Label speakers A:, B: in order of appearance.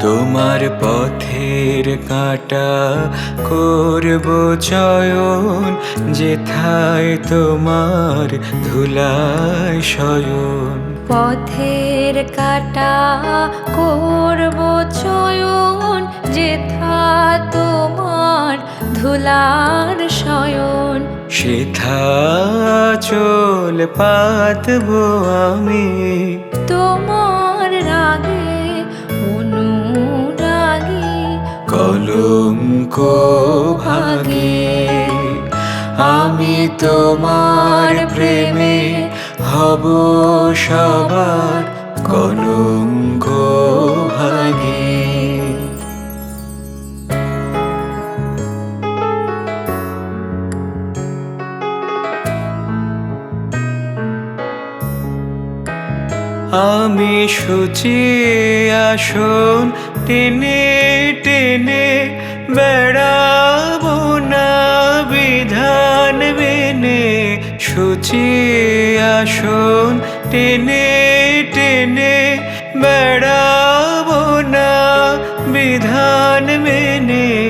A: তোমার পথের কাটা করব চয়ন যেথায় তোমার ধুলায় শয়ন।
B: পথের কাটা করব চয়ন যেথা তোমার ধুলার শয়ন।
A: সেথা চল পাতব আমি।
B: তোমার রাগে
A: কলঙ্ক ভাগে আমি তোমার প্রেমে হব সবার কলঙ্ক। আমি সুচিয়ে আসন টেনে টেনে বেড়াবো না বিধান মেনে। সুচিয়ে আসন টেনে টেনে বেড়াবো না বিধান মেনে।